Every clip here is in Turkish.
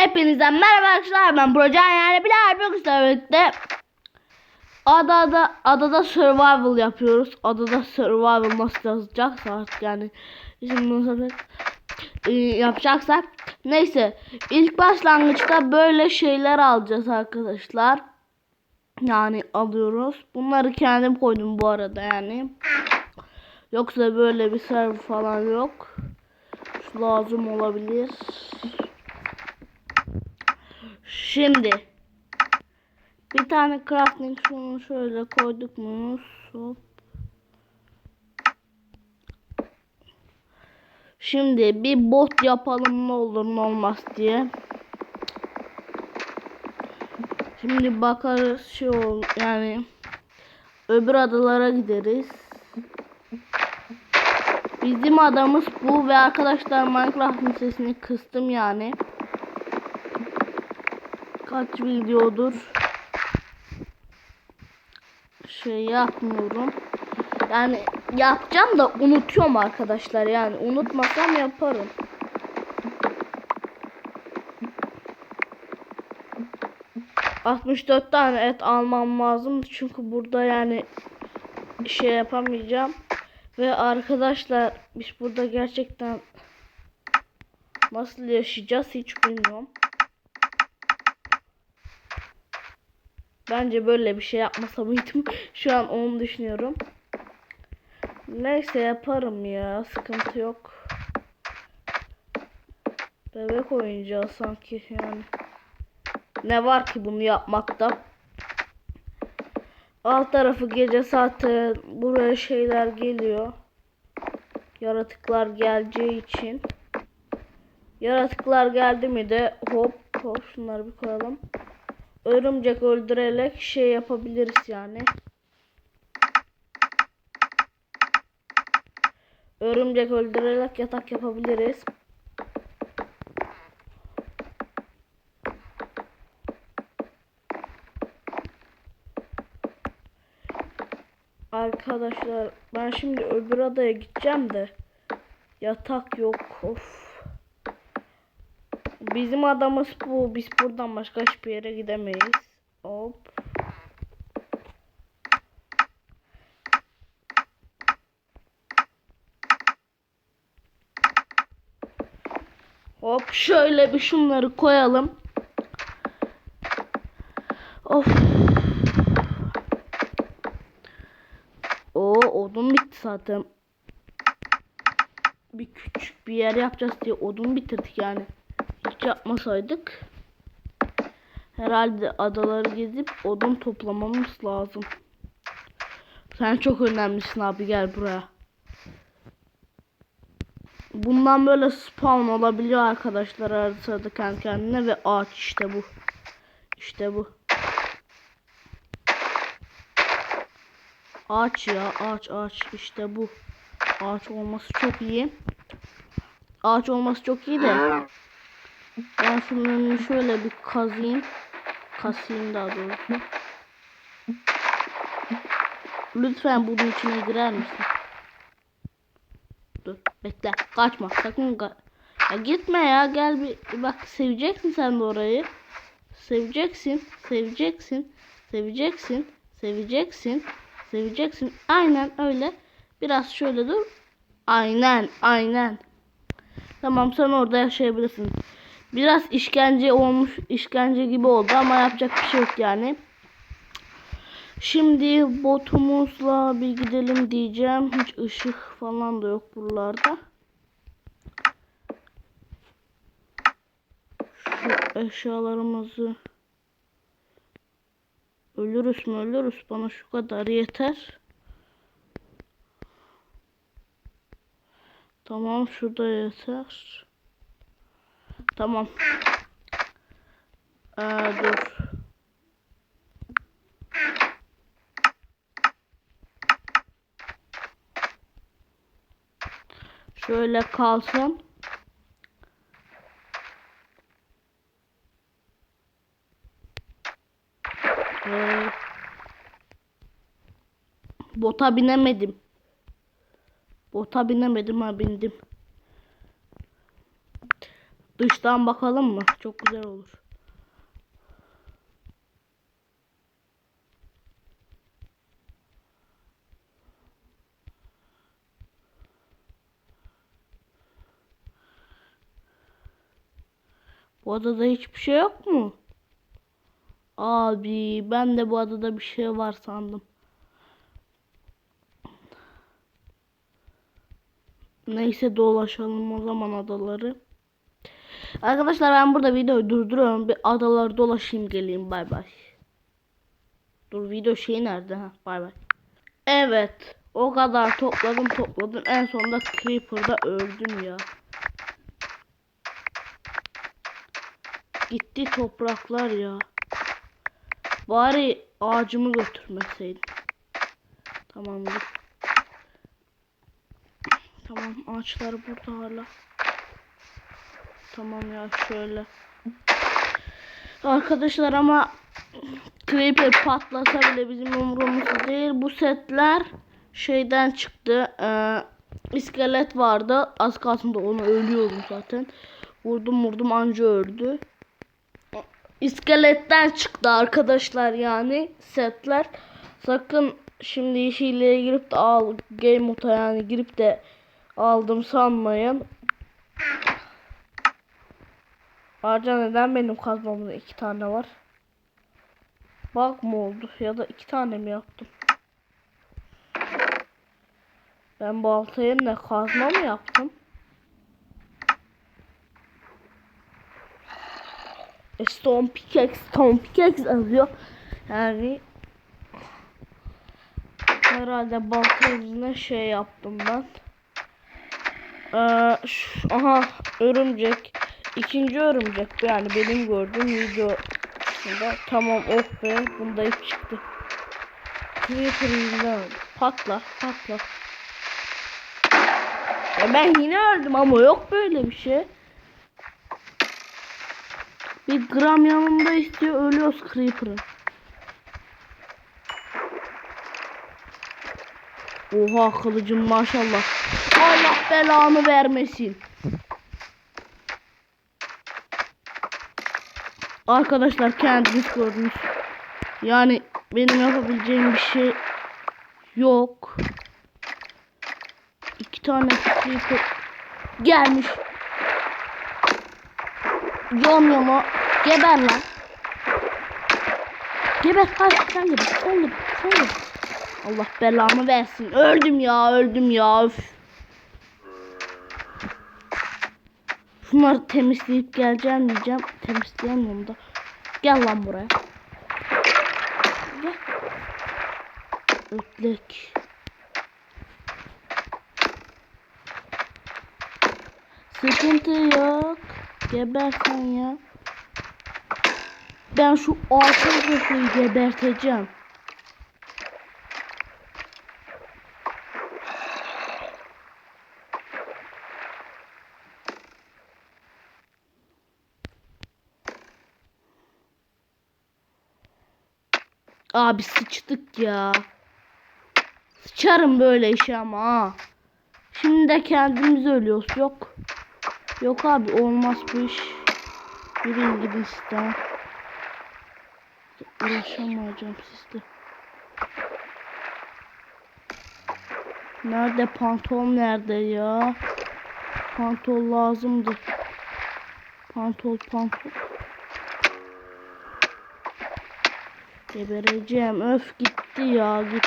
Hepinize merhaba arkadaşlar ben Procan yani bugün sizlerle birlikte adada adada survival yapıyoruz. Adada survival nasıl yazacaksa artık yani isim nasıl e, yapacaksak neyse ilk başlangıçta böyle şeyler alacağız arkadaşlar. Yani alıyoruz. Bunları kendim koydum bu arada yani. Yoksa böyle bir server falan yok. Lazım olabilir. Şimdi bir tane crafting şunu şöyle koyduk mu? Hop. Şimdi bir bot yapalım ne olur ne olmaz diye. Şimdi bakarız şey ol yani öbür adalara gideriz. Bizim adamız bu ve arkadaşlar Minecraft'ın sesini kıstım yani. Kaç videodur şey yapmıyorum. Yani yapacağım da unutuyorum arkadaşlar yani unutmasam yaparım. ...64 tane et almam lazım çünkü burada yani şey yapamayacağım. Ve arkadaşlar biz burada gerçekten nasıl yaşayacağız hiç bilmiyorum. Bence böyle bir şey yapmasa mıydım? Şu an onu düşünüyorum. Neyse yaparım ya. Sıkıntı yok. Bebek oyuncağı sanki yani. Ne var ki bunu yapmakta? Alt tarafı gece zaten buraya şeyler geliyor. Yaratıklar geleceği için. Yaratıklar geldi mi de hop hop şunları bir koyalım. Örümcek öldürerek şey yapabiliriz yani. Örümcek öldürerek yatak yapabiliriz. Arkadaşlar ben şimdi öbür adaya gideceğim de yatak yok. Of. Bizim adamız bu. Biz buradan başka hiçbir yere gidemeyiz. Hop. Hop şöyle bir şunları koyalım. Of. O odun bitti zaten. Bir küçük bir yer yapacağız diye odun bitirdik yani. Yapmasaydık. Herhalde adaları gezip odun toplamamız lazım. Sen çok önemlisin abi gel buraya. Bundan böyle spawn olabiliyor arkadaşlar arasında kendi kendine ve ağaç işte bu. İşte bu. Ağaç ya ağaç ağaç işte bu. Ağaç olması çok iyi. Ağaç olması çok iyi de. Ben şunları şöyle bir kazayım. Kasayım daha doğrusu. Lütfen bunun içine girer misin? Dur bekle kaçma sakın ka ya gitme ya gel bir bak seveceksin sen de orayı. Seveceksin, seveceksin, seveceksin, seveceksin, seveceksin. Aynen öyle. Biraz şöyle dur. Aynen, aynen. Tamam sen orada yaşayabilirsin. Biraz işkence olmuş, işkence gibi oldu ama yapacak bir şey yok yani. Şimdi botumuzla bir gidelim diyeceğim. Hiç ışık falan da yok buralarda. Şu eşyalarımızı ölürüz mü ölürüz bana şu kadar yeter. Tamam şurada yeter. Tamam. Ee, dur. Şöyle kalsın. Ee, bota binemedim. Bota binemedim ha bindim. Dıştan bakalım mı? Çok güzel olur. Bu adada hiçbir şey yok mu? Abi ben de bu adada bir şey var sandım. Neyse dolaşalım o zaman adaları. Arkadaşlar ben burada videoyu durduruyorum. Bir adaları dolaşayım geleyim bay bay. Dur video şey nerede ha bay bay. Evet o kadar topladım topladım en sonunda Creeper'da öldüm ya. Gitti topraklar ya. Bari ağacımı götürmeseydim. Tamamdır. Tamam ağaçlar burada hala. Tamam ya şöyle. Arkadaşlar ama Creeper patlasa bile bizim umurumuzda değil. Bu setler şeyden çıktı. Ee, iskelet vardı. Az kalsın da onu ölüyordum zaten. Vurdum vurdum anca öldü. İskeletten çıktı arkadaşlar yani setler. Sakın şimdi hileye girip de al game yani girip de aldım sanmayın. Ayrıca neden benim kazmamda iki tane var? Bak mı oldu ya da iki tane mi yaptım? Ben baltaya ne kazma mı yaptım? E, Stone pickaxe, stone pickaxe yazıyor. Yani herhalde balta yüzüne şey yaptım ben. Ee, şu- aha örümcek. İkinci örümcek yani benim gördüğüm video. Bunda tamam oh be bunda ip çıktı. Creeper yüzünden öldü. Patla patla. Ya ben yine öldüm ama yok böyle bir şey. Bir gram yanımda istiyor ölüyoruz Creeper'ın. Oha kılıcım maşallah. Allah belanı vermesin. Arkadaşlar kendiniz gördünüz. Yani benim yapabileceğim bir şey yok. İki tane creeper gelmiş. Yom yomo geber lan. Geber hadi sen geber sen. Allah belamı versin. Öldüm ya öldüm ya. Öf. Şunları temizleyip geleceğim diyeceğim. Temizleyemiyorum da. Gel lan buraya. Gel. Ötlek. Sıkıntı yok. Geber sen ya. Ben şu altın zırhlıyı geberteceğim. Abi sıçtık ya. Sıçarım böyle işe ama ha. Şimdi de kendimiz ölüyoruz. Yok. Yok abi olmaz bu iş. Yürüyün gidin sizden. Uğraşamayacağım sizle. Nerede pantol nerede ya? Pantol lazımdı. Pantol pantol. Gebereceğim. Öf gitti ya git.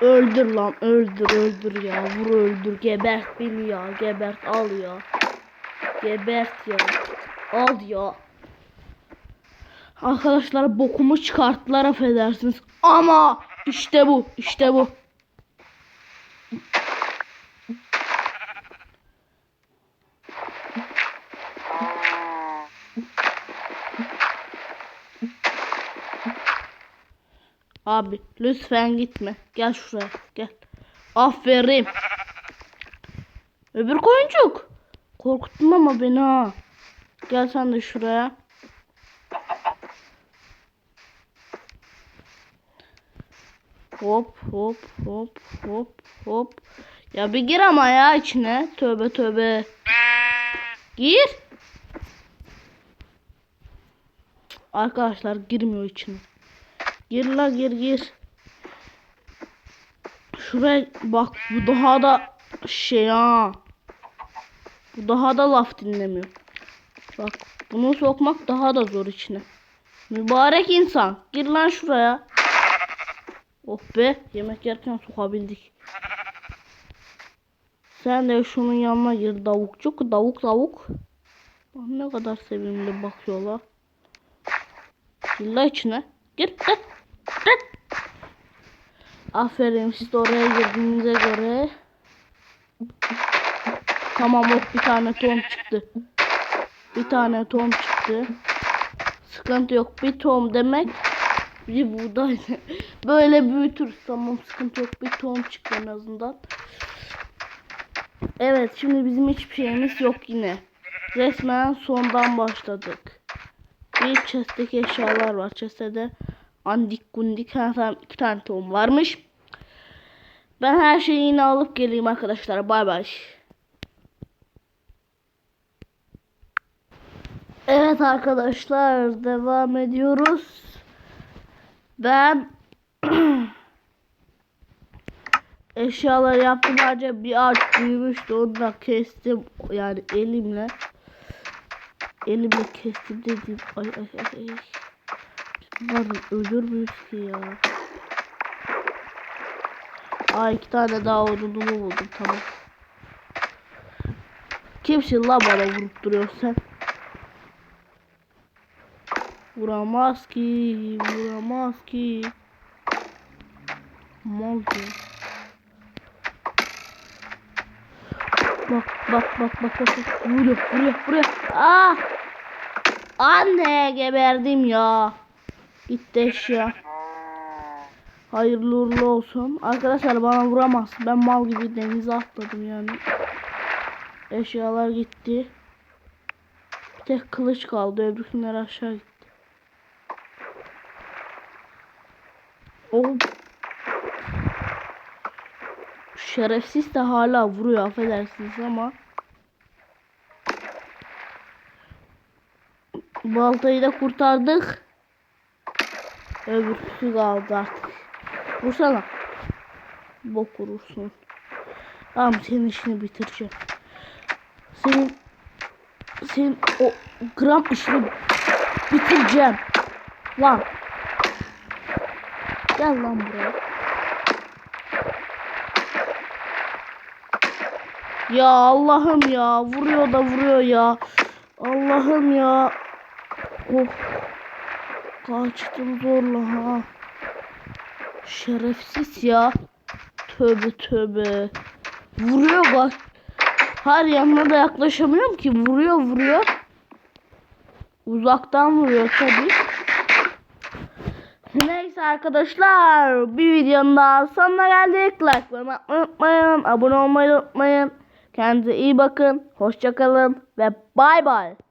Öldür lan öldür öldür ya. Vur öldür gebert beni ya. Gebert al ya. Gebert ya. Al ya. Arkadaşlar bokumu çıkarttılar affedersiniz. Ama işte bu işte bu. Abi lütfen gitme. Gel şuraya gel. Aferin. Öbür koyuncuk. Korkuttun ama beni ha. Gel sen de şuraya. Hop hop hop hop hop. Ya bir gir ama ya içine. Tövbe tövbe. Gir. Arkadaşlar girmiyor içine. Gir la gir gir. Şuraya bak bu daha da şey ha. Bu daha da laf dinlemiyor. Bak bunu sokmak daha da zor içine. Mübarek insan. Gir lan şuraya. Oh be yemek yerken sokabildik. Sen de şunun yanına gir davukçuk. Davuk davuk. Bak ne kadar sevimli bakıyorlar. Gir la içine. Gir gir. Aferin siz de oraya girdiğinize göre. Tamam oh bir tane tohum çıktı. Bir tane tohum çıktı. Sıkıntı yok. Bir tohum demek bir buğday. Böyle büyütürüz. Tamam sıkıntı yok. Bir tohum çıktı en azından. Evet şimdi bizim hiçbir şeyimiz yok yine. Resmen sondan başladık. Bir chest'teki eşyalar var. Chest'te andik gundik tamam, iki tane tohum varmış. Ben her şeyi yine alıp geleyim arkadaşlar. Bay bay. Evet arkadaşlar devam ediyoruz. Ben eşyaları yaptım ancak bir ağaç büyümüştü onu da kestim yani elimle elimle kestim dedim ay ay ay ay Bunlar ölür müyüz ki ya Aa iki tane daha odunumu buldum tamam Kimsin la bana vurup duruyorsun sen Vuramaz ki, vuramaz ki. Mal bak bak bak bak. bak. Vuruyor vuruyor vuruyor. Ah! Anne geberdim ya. Gitti eşya. Hayırlı uğurlu olsun. Arkadaşlar bana vuramaz. Ben mal gibi denize atladım yani. Eşyalar gitti. Bir tek kılıç kaldı. Öbürküler aşağı gitti. O şerefsiz de hala vuruyor affedersiniz ama baltayı da kurtardık. Öbürsü kaldı artık. Vursana. Bok vurursun. Tamam senin işini bitireceğim. Senin senin o gram işini bitireceğim. Lan. Gel lan buraya. Ya Allah'ım ya. Vuruyor da vuruyor ya. Allah'ım ya. Oh. Kaçtım zorla ha. Şerefsiz ya. Tövbe tövbe. Vuruyor bak. Her yanına da yaklaşamıyorum ki. Vuruyor vuruyor. Uzaktan vuruyor tabii. Neyse arkadaşlar bir videonun daha sonuna geldik. Like atmayı unutmayın. Abone olmayı unutmayın. Kendinize iyi bakın. Hoşçakalın ve bay bay.